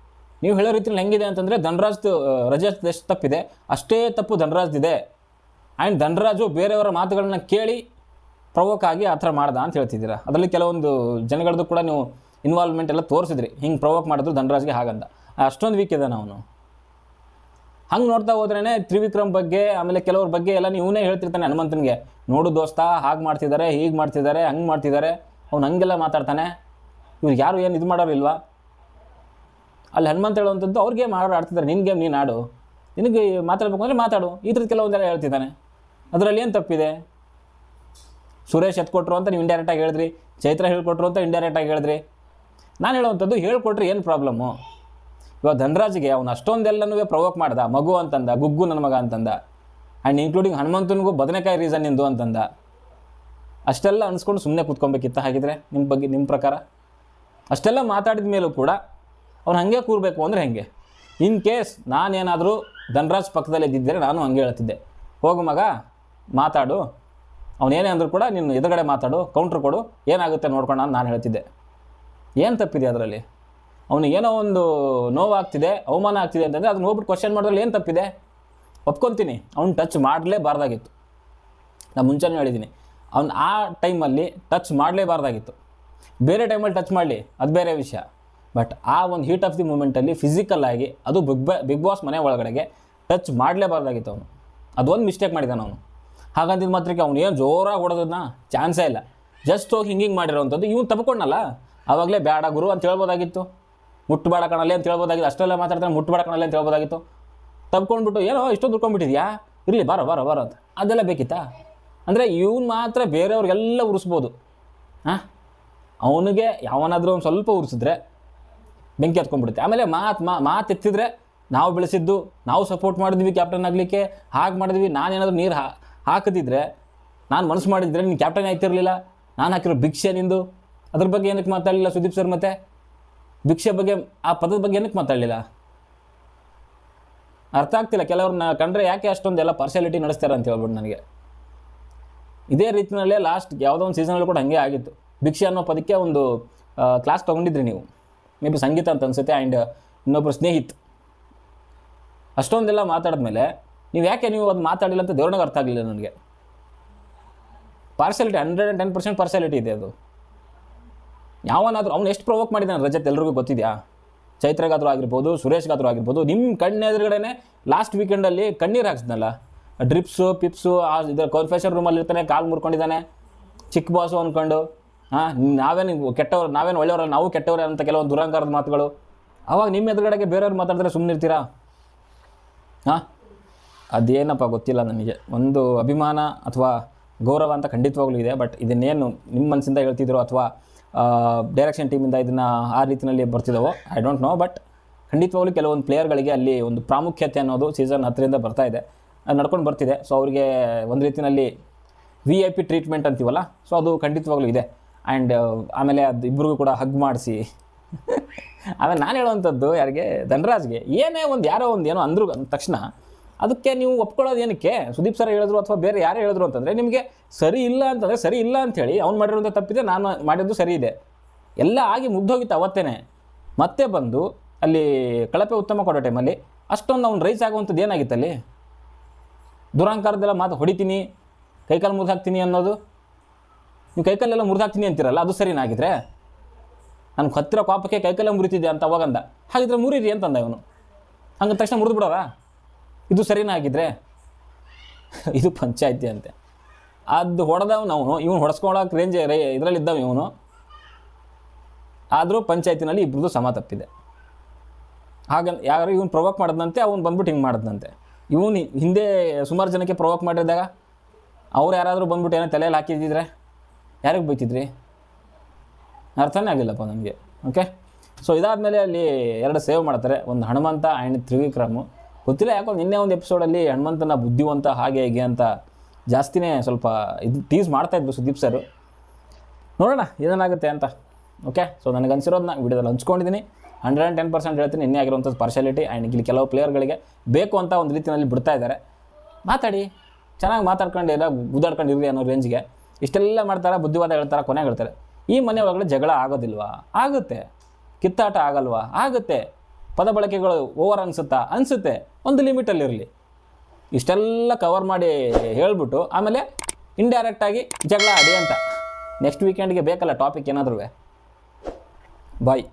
ನೀವು ಹೇಳೋ ರೀತಿಯಲ್ಲಿ ಹೆಂಗಿದೆ ಅಂತಂದರೆ ಧನ್ರಾಜ್ದು ರಜಾ ಎಷ್ಟು ತಪ್ಪಿದೆ. ಅಷ್ಟೇ ತಪ್ಪು ಧನ್ರಾಜ್ದಿದೆ. ಆ್ಯಂಡ್ ಧನ್ರಾಜು ಬೇರೆಯವರ ಮಾತುಗಳನ್ನ ಕೇಳಿ ಪ್ರವೋಕ್ ಆಗಿ ಆ ಥರ ಮಾಡ್ದ ಅಂತ ಹೇಳ್ತಿದ್ದೀರಾ? ಅದರಲ್ಲಿ ಕೆಲವೊಂದು ಜನಗಳದ್ದು ಕೂಡ ನೀವು ಇನ್ವಾಲ್ವ್ಮೆಂಟ್ ಎಲ್ಲ ತೋರಿಸಿದ್ರಿ. ಹಿಂಗೆ ಪ್ರವೋಕ್ ಮಾಡಿದ್ರು ಧನ್ರಾಜ್ಗೆ ಹಾಗಂತ. ಅಷ್ಟೊಂದು ವೀಕ್ ಇದೆ ಅವನು. ಹಂಗೆ ನೋಡ್ತಾ ಹೋದ್ರೇ ತ್ರಿವಿಕ್ರಮ್ ಬಗ್ಗೆ, ಆಮೇಲೆ ಕೆಲವ್ರ ಬಗ್ಗೆ ಎಲ್ಲ ನೀವೇ ಹೇಳ್ತಿರ್ತಾನೆ ಹನುಮಂತನಿಗೆ. ನೋಡು ದೋಸ್ತ, ಹಾಗೆ ಮಾಡ್ತಿದ್ದಾರೆ ಹೀಗೆ ಮಾಡ್ತಿದ್ದಾರೆ ಹಂಗೆ ಮಾಡ್ತಿದ್ದಾರೆ ಅವ್ನು ಹಂಗೆಲ್ಲ ಮಾತಾಡ್ತಾನೆ. ಇವ್ರಿಗೆ ಯಾರು ಏನು ಇದು ಮಾಡೋರಿಲ್ವಾ? ಅಲ್ಲಿ ಹನುಮಂತ ಹೇಳುವಂಥದ್ದು ಅವ್ರಿಗೆ ಗೇಮ್ ಆಡೋ ಆಡ್ತಿದ್ದಾರೆ ನಿನ್ನ ಗೇಮ್ ನೀನು ಆಡು. ನಿನಗೆ ಮಾತಾಡ್ಬೇಕು ಅಂದರೆ ಮಾತಾಡು. ಈ ಥರದ ಕೆಲವೊಂದೆಲ್ಲ ಹೇಳ್ತಿದ್ದಾನೆ. ಅದರಲ್ಲಿ ಏನು ತಪ್ಪಿದೆ? ಸುರೇಶ್ ಎತ್ಕೊಟ್ರು ಅಂತ ನೀವು ಇಂಡೈರೆಕ್ಟಾಗಿ ಹೇಳಿದ್ರಿ. ಚೈತ್ರ ಹೇಳ್ಕೊಟ್ರು ಅಂತ ಇಂಡೈರೆಕ್ಟಾಗಿ ಹೇಳಿದ್ರಿ. ನಾನು ಹೇಳುವಂಥದ್ದು ಹೇಳ್ಕೊಟ್ರೆ ಏನು ಪ್ರಾಬ್ಲಮ್ಮು ಇವಾಗ ಧನರಾಜ್ಗೆ ಅವನು ಅಷ್ಟೊಂದೆಲ್ಲನೂ ಪ್ರವೋಕ್ ಮಾಡ್ದ. ಮಗು ಅಂತಂದ, ಗುಗ್ಗು ನನ್ನ ಮಗ ಅಂತಂದ. ಆ್ಯಂಡ್ ಇನ್ಕ್ಲೂಡಿಂಗ್ ಹನುಮಂತನಿಗೂ ಬದನೆಕಾಯಿ ರೀಸನ್ ನಿಂದು ಅಂತಂದ. ಅಷ್ಟೆಲ್ಲ ಅನ್ಸ್ಕೊಂಡು ಸುಮ್ಮನೆ ಕೂತ್ಕೊಬೇಕಿತ್ತ? ಹಾಗಿದ್ರೆ ನಿಮ್ಮ ಬಗ್ಗೆ ನಿಮ್ಮ ಪ್ರಕಾರ? ಅಷ್ಟೆಲ್ಲ ಮಾತಾಡಿದ ಮೇಲೂ ಕೂಡ ಅವ್ನು ಹಾಗೆ ಕೂರಬೇಕು ಅಂದರೆ ಹೆಂಗೆ? ಇನ್ ಕೇಸ್ ನಾನೇನಾದರೂ ಧನರಾಜ್ ಪಕ್ಕದಲ್ಲಿ ಇದ್ದಿದ್ದರೆ ನಾನು ಹಂಗೆ ಹೇಳ್ತಿದ್ದೆ. ಹೋಗು ಮಗ, ಮಾತಾಡು. ಅವನೇನೇ ಅಂದರೂ ಕೂಡ ನಿನ್ನ ಎದುರುಗಡೆ ಮಾತಾಡು ಕೌಂಟ್ರ್ ಕೊಡು. ಏನಾಗುತ್ತೆ ನೋಡ್ಕೊಂಡು ಅಂತ ನಾನು ಹೇಳ್ತಿದ್ದೆ. ಏನು ತಪ್ಪಿದೆ ಅದರಲ್ಲಿ? ಅವನಿಗೆ ಏನೋ ಒಂದು ನೋವಾಗ್ತಿದೆ, ಅವಮಾನ ಆಗ್ತಿದೆ ಅಂತಂದರೆ ಅದನ್ನ ಹೋಗ್ಬಿಟ್ಟು ಕ್ವಶನ್ ಮಾಡೋದ್ರಲ್ಲಿ ಏನು ತಪ್ಪಿದೆ? ಒಪ್ಕೊತೀನಿ. ಅವ್ನು ಟಚ್ ಮಾಡಲೇಬಾರ್ದಾಗಿತ್ತು. ನಾನು ಮುಂಚೆನೇ ಹೇಳಿದ್ದೀನಿ ಅವ್ನು ಆ ಟೈಮಲ್ಲಿ ಟಚ್ ಮಾಡಲೇಬಾರ್ದಾಗಿತ್ತು. ಬೇರೆ ಟೈಮಲ್ಲಿ ಟಚ್ ಮಾಡಲಿ, ಅದು ಬೇರೆ ವಿಷಯ. ಬಟ್ ಆ ಒಂದು ಹೀಟ್ ಆಫ್ ದಿ ಮೂಮೆಂಟಲ್ಲಿ ಫಿಸಿಕಲ್ ಆಗಿ ಅದು ಬಿಗ್ ಬಾ, ಬಿಗ್ ಬಾಸ್ ಮನೆ ಒಳಗಡೆಗೆ ಟಚ್ ಮಾಡಲೇಬಾರ್ದಾಗಿತ್ತು ಅವನು. ಅದೊಂದು ಮಿಸ್ಟೇಕ್ ಮಾಡಿದ್ದಾನೆ ಅವನು. ಹಾಗಂತಿದ ಮಾತ್ರಕ್ಕೆ ಅವ್ನು ಏನು ಜೋರಾಗಿ ಹೊಡೋದನ್ನ ಚಾನ್ಸೇ ಇಲ್ಲ. ಜಸ್ಟ್ ಹೋಗಿ ಹಿಂಗೆ ಹಿಂಗೆ ಮಾಡಿರೋವಂಥದ್ದು ಇವ್ನು ತಪ್ಕೊಂಡಲ್ಲ ಆವಾಗಲೇ ಬೇಡ ಗುರು ಅಂತ ಹೇಳ್ಬೋದಾಗಿತ್ತು. ಮುಟ್ಟಬೇಡ ಕಣಲೆ ಅಂತ ಹೇಳ್ಬೋದಾಗಿತ್ತು. ಅಷ್ಟೆಲ್ಲ ಮಾತಾಡ್ತಾನೆ ಮುಟ್ಟಬೇಡ ಕಣಲೆ ಅಂತ ಹೇಳ್ಬೋದಾಗಿತ್ತು. ತಪ್ಕೊಂಡ್ಬಿಟ್ಟು ಏನೋ ಇಷ್ಟೊಂದು ದುಡ್ಕೊಂಡ್ಬಿಟ್ಟಿದ್ಯಾ? ಇರಲಿ, ಬಾರೋ ಬಾರೋ ಬಾರೋ ಅಂತ. ಅದೆಲ್ಲ ಬೇಕಿತ್ತಾ? ಅಂದರೆ ಇವನು ಮಾತ್ರ ಬೇರೆಯವ್ರಿಗೆಲ್ಲ ಉರಿಸ್ಬೋದು. ಹಾಂ ಅವನಿಗೆ ಯಾವನಾದರೂ ಒಂದು ಸ್ವಲ್ಪ ಉರಿಸಿದ್ರೆ ಬೆಂಕಿ ಹತ್ಕೊಂಡ್ಬಿಡುತ್ತೆ. ಆಮೇಲೆ ಮಾತು ಮಾತು ಎತ್ತಿದ್ರೆ ನಾವು ಬೆಳೆಸಿದ್ದು, ನಾವು ಸಪೋರ್ಟ್ ಮಾಡಿದ್ವಿ ಕ್ಯಾಪ್ಟನ್ ಆಗಲಿಕ್ಕೆ, ಹಾಗೆ ಮಾಡಿದ್ವಿ, ನಾನೇನಾದರೂ ನೀರು ಹಾ, ಹಾಕದಿದ್ರೆ, ನಾನು ಮನಸ್ಸು ಮಾಡಿದ್ರೆ ನೀನು ಕ್ಯಾಪ್ಟನ್ ಆಯ್ತಿರಲಿಲ್ಲ ನಾನು ಹಾಕಿರೋ ಭಿಕ್ಷೆ ನಿಂದು. ಅದ್ರ ಬಗ್ಗೆ ಏನಕ್ಕೆ ಮಾತಾಡಲಿಲ್ಲ ಸುದೀಪ್ ಸರ್ ಮತ್ತೆ? ಭಿಕ್ಷೆ ಬಗ್ಗೆ, ಆ ಪದದ ಬಗ್ಗೆ ಏನಕ್ಕೆ ಮಾತಾಡಲಿಲ್ಲ? ಅರ್ಥ ಆಗ್ತಿಲ್ಲ. ಕೆಲವ್ರನ್ನ ಕಂಡ್ರೆ ಯಾಕೆ ಅಷ್ಟೊಂದೆಲ್ಲ ಪಾರ್ಶಾಲಿಟಿ ನಡೆಸ್ತಾರೆ ಅಂತ ಹೇಳ್ಬಿಟ್ಟು ನನಗೆ. ಇದೇ ರೀತಿಯಲ್ಲೇ ಲಾಸ್ಟ್ ಯಾವುದೋ ಒಂದು ಸೀಸನಲ್ಲಿ ಕೂಡ ಹಾಗೆ ಆಗಿತ್ತು. ಭಿಕ್ಷೆ ಅನ್ನೋ ಪದಕ್ಕೆ ಒಂದು ಕ್ಲಾಸ್ ತೊಗೊಂಡಿದ್ರಿ ನೀವು. ಮೇ ಬಿ ಸಂಗೀತ ಅಂತ ಅನ್ಸುತ್ತೆ ಆ್ಯಂಡ್ ಇನ್ನೊಬ್ಬರು ಸ್ನೇಹಿತ್. ಅಷ್ಟೊಂದೆಲ್ಲ ಮಾತಾಡಿದ್ಮೇಲೆ ನೀವು ಯಾಕೆ ನೀವು ಅದು ಮಾತಾಡಿಲ್ಲ ಅಂತ ದೇವ್ರನಾಗ ಅರ್ಥ ಆಗಲಿಲ್ಲ ನನಗೆ. Partiality hundred and ten percent partiality ಇದೆ ಅದು. ಯಾವನಾದರೂ, ಅವ್ನು ಎಷ್ಟು ಪ್ರೊವೋಕ್ ಮಾಡಿದ್ದಾನೆ ರಜತ್ ಎಲ್ರಿಗೂ ಗೊತ್ತಿದೆಯಾ? ಚೈತ್ರಗಾದರೂ ಆಗಿರ್ಬೋದು ಸುರೇಶ್ ಗಾತ್ರ ಆಗಿರ್ಬೋದು ನಿಮ್ಮ ಕಣ್ಣೆದುರುಗಡೆನೆ ಲಾಸ್ಟ್ ವೀಕೆಂಡಲ್ಲಿ ಕಣ್ಣೀರು ಹಾಕ್ಸಿದ್ನಲ್ಲ? ಡ್ರಿಪ್ಸು ಪಿಪ್ಸು ಆ ಇದರ ಕನ್ಫೆಷನ್ ರೂಮಲ್ಲಿ ಇರ್ತಾನೆ, ಕಾಲು ಮುರ್ಕೊಂಡಿದ್ದಾನೆ, ಚಿಕ್ಕ ಬಾಸು ಅಂದ್ಕೊಂಡು ಹಾಂ, ನಾವೇನು ಕೆಟ್ಟವ್ರು, ನಾವೇನು ಒಳ್ಳೆಯವ್ರಲ್ಲ, ನಾವು ಕೆಟ್ಟವ್ರೆ ಅಂತ ಕೆಲವೊಂದು ದುರಂಕಾರದ ಮಾತುಗಳು. ಅವಾಗ ನಿಮ್ಮ ಎದುರುಗಡೆಗೆ ಬೇರೆಯವ್ರು ಮಾತಾಡಿದ್ರೆ ಸುಮ್ಮನಿರ್ತೀರಾ ಹಾಂ? ಅದೇನಪ್ಪ ಗೊತ್ತಿಲ್ಲ ನನಗೆ. ಒಂದು ಅಭಿಮಾನ ಅಥವಾ ಗೌರವ ಅಂತ ಖಂಡಿತವಾಗ್ಲೂ ಇದೆ ಬಟ್ ಇದನ್ನೇನು ನಿಮ್ಮ ಮನಸ್ಸಿಂದ ಹೇಳ್ತಿದ್ರು ಅಥವಾ ಡೈರೆಕ್ಷನ್ ಟೀಮಿಂದ ಇದನ್ನು ಆ ರೀತಿಯಲ್ಲಿ ಬರ್ತಿದ್ದಾವೋ ಐ ಡೋಂಟ್ ನೋ ಬಟ್ ಖಂಡಿತವಾಗ್ಲೂ ಕೆಲವೊಂದು ಪ್ಲೇಯರ್ಗಳಿಗೆ ಅಲ್ಲಿ ಒಂದು ಪ್ರಾಮುಖ್ಯತೆ ಅನ್ನೋದು ಸೀಸನ್ ಹತ್ತರಿಂದ ಬರ್ತಾ ಇದೆ. ಅದು ನಡ್ಕೊಂಡು ಬರ್ತಿದೆ. ಸೊ ಅವರಿಗೆ ಒಂದು ರೀತಿಯಲ್ಲಿ ವಿ ಐ ಪಿ ಟ್ರೀಟ್ಮೆಂಟ್ ಅಂತೀವಲ್ಲ ಸೊ ಅದು ಖಂಡಿತವಾಗ್ಲೂ ಇದೆ. ಆ್ಯಂಡ್ ಆಮೇಲೆ ಅದು ಇಬ್ಬರಿಗೂ ಕೂಡ ಹಗ್ ಮಾಡಿಸಿ. ಆಮೇಲೆ ನಾನು ಹೇಳುವಂಥದ್ದು ಯಾರಿಗೆ? ಧನರಾಜ್ಗೆ. ಏನೇ ಒಂದು ಯಾರೋ ಒಂದು ಏನೋ ಅಂದ್ರು ಅಂದ ತಕ್ಷಣ ಅದಕ್ಕೆ ನೀವು ಒಪ್ಕೊಳ್ಳೋದು ಏನಕ್ಕೆ? ಸುದೀಪ್ ಸರ್ ಹೇಳಿದ್ರು ಅಥವಾ ಬೇರೆ ಯಾರು ಹೇಳಿದ್ರು ಅಂತಂದರೆ ನಿಮಗೆ ಸರಿ ಇಲ್ಲ ಅಂತಂದರೆ ಸರಿ ಇಲ್ಲ ಅಂಥೇಳಿ ಅವ್ನು ಮಾಡಿರೋಂಥ ತಪ್ಪಿದೆ, ನಾನು ಮಾಡಿದ್ದು ಸರಿ ಇದೆ. ಎಲ್ಲ ಆಗಿ ಮುಗ್ದೋಗಿತ್ತು ಅವತ್ತೇ ಮತ್ತೆ ಬಂದು ಅಲ್ಲಿ ಕಳಪೆ ಉತ್ತಮ ಕೊಡೋ ಟೈಮಲ್ಲಿ ಅಷ್ಟೊಂದು ಅವ್ನು ರೈಸ್ ಆಗುವಂಥದ್ದು ಏನಾಗಿತ್ತಲ್ಲಿ ದುರಾಂಕಾರದೆಲ್ಲ ಮಾತು ಹೊಡಿತೀನಿ, ಕೈಕಾಲು ಮುರಿದು ಹಾಕ್ತೀನಿ ಅನ್ನೋದು? ನೀವು ಕೈಕಾಲೆಲ್ಲ ಮುರಿದು ಹಾಕ್ತೀನಿ ಅಂತೀರಲ್ಲ, ಅದು ಸರಿನಾಗಿದ್ರೆ ನನಗೆ ಹತ್ತಿರ ಕಾಪಕ್ಕೆ ಕೈಕಾಲೆ ಮುರಿತಿದ್ದೆ ಅಂತ ಅವಾಗಂದ. ಹಾಗಿದ್ರೆ ಮುರಿರಿ ಅಂತಂದ ಇವನು. ಹಂಗೆ ತಕ್ಷಣ ಮುರಿದು ಬಿಡೋರ? ಇದು ಸರಿನಾ ಆಗಿದ್ರೆ? ಇದು ಪಂಚಾಯತಿ ಅಂತೆ. ಅದು ಹೊಡೆದವನು ಅವನು, ಇವನು ಹೊಡೆಸ್ಕೊಳಕ್ಕೆ ರೇಂಜ್ ರೇ ಇದರಲ್ಲಿದ್ದವ ಇವನು. ಆದರೂ ಪಂಚಾಯತಿನಲ್ಲಿ ಇಬ್ಬರದು ಸಮ ತಪ್ಪಿದೆ. ಹಾಗ, ಯಾರು ಇವನು ಪ್ರೊವೋಕ್ ಮಾಡಿದಂತೆ ಅವ್ನು ಬಂದ್ಬಿಟ್ಟು ಹಿಂಗೆ ಮಾಡಿದಂತೆ ಇವನು ಹಿಂದೆ ಸುಮಾರು ಜನಕ್ಕೆ ಪ್ರೊವೋಕ್ ಮಾಡಿದಾಗ ಅವ್ರು ಯಾರಾದರೂ ಬಂದ್ಬಿಟ್ಟು ಏನೋ ತಲೆಯಲ್ಲಿ ಹಾಕಿದ್ದಿದ್ರೆ ಯಾರಿಗೆ ಬೈತಿದ್ರಿ? ಅರ್ಥನೇ ಆಗಿಲ್ಲಪ್ಪ ನನಗೆ ಓಕೆ ಸೊ ಇದಾದಮೇಲೆ ಅಲ್ಲಿ ಎರಡು ಸೇವ್ ಮಾಡ್ತಾರೆ, ಒಂದು ಹನುಮಂತ ಆ್ಯಂಡ್ ತ್ರಿವಿಕ್ರಮು. ಗೊತ್ತಿಲ್ಲ, ಯಾಕೋ ನಿನ್ನೆ ಒಂದು ಎಪಿಸೋಡಲ್ಲಿ ಹನುಮಂತನ ಬುದ್ಧಿವಂತ ಹಾಗೆ ಹೇಗೆ ಅಂತ ಜಾಸ್ತಿನೇ ಸ್ವಲ್ಪ ಇದು ಟೀಸ್ ಮಾಡ್ತಾಯಿದ್ರು ಸುದೀಪ್ ಸರ್ ನೋಡೋಣ ಏನೇನಾಗುತ್ತೆ ಅಂತ. ಓಕೆ ಸೊ ನನಗೆ ಅನಿಸಿರೋದನ್ನ ವಿಡಿಯೋದಲ್ಲಿ ಹಂಚ್ಕೊಂಡಿದ್ದೀನಿ. ಹಂಡ್ರೆಡ್ ಆ್ಯಂಡ್ ಟೆನ್ ಪರ್ಸೆಂಟ್ ಹೇಳ್ತೀನಿ, ನಿನ್ನೆ ಆಗಿರುವಂಥದ್ದು ಪಾರ್ಶಾಲಿಟಿ ಆ್ಯಂಡ್ ಇಲ್ಲಿ ಕೆಲವು ಪ್ಲೇಯರ್ಗಳಿಗೆ ಬೇಕು ಅಂತ ಒಂದು ರೀತಿಯಲ್ಲಿ ಬಿಡ್ತಾ ಇದ್ದಾರೆ. ಮಾತಾಡಿ, ಚೆನ್ನಾಗಿ ಮಾತಾಡ್ಕೊಂಡು ಎಲ್ಲ ಗುದ್ದಾಡ್ಕೊಂಡು ಇರ್ರಿ ಅನ್ನೋ ರೇಂಜ್ಗೆ ಇಷ್ಟೆಲ್ಲ ಮಾಡ್ತಾರೆ, ಬುದ್ಧಿವಾದ ಹೇಳ್ತಾರೆ ಕೊನೆಗೆ ಹೇಳ್ತಾರೆ. ಈ ಮನೆ ಒಳಗಡೆ ಜಗಳ ಆಗೋದಿಲ್ವಾ? ಆಗುತ್ತೆ. ಕಿತ್ತಾಟ ಆಗಲ್ವಾ? ಆಗುತ್ತೆ. ಪದ ಬಳಕೆಗಳು ಓವರ್ ಅನಿಸುತ್ತಾ? ಅನಿಸುತ್ತೆ. ಒಂದು ಲಿಮಿಟಲ್ಲಿರಲಿ ಇಷ್ಟೆಲ್ಲ ಕವರ್ ಮಾಡಿ ಹೇಳಿಬಿಟ್ಟು ಆಮೇಲೆ ಇಂಡೈರೆಕ್ಟಾಗಿ ಜಗಳ ಆಡಿ ಅಂತ. ನೆಕ್ಸ್ಟ್ ವೀಕೆಂಡ್ಗೆ ಬೇಕಲ್ಲ ಟಾಪಿಕ್ ಏನಾದ್ರೂ ಬಾಯ್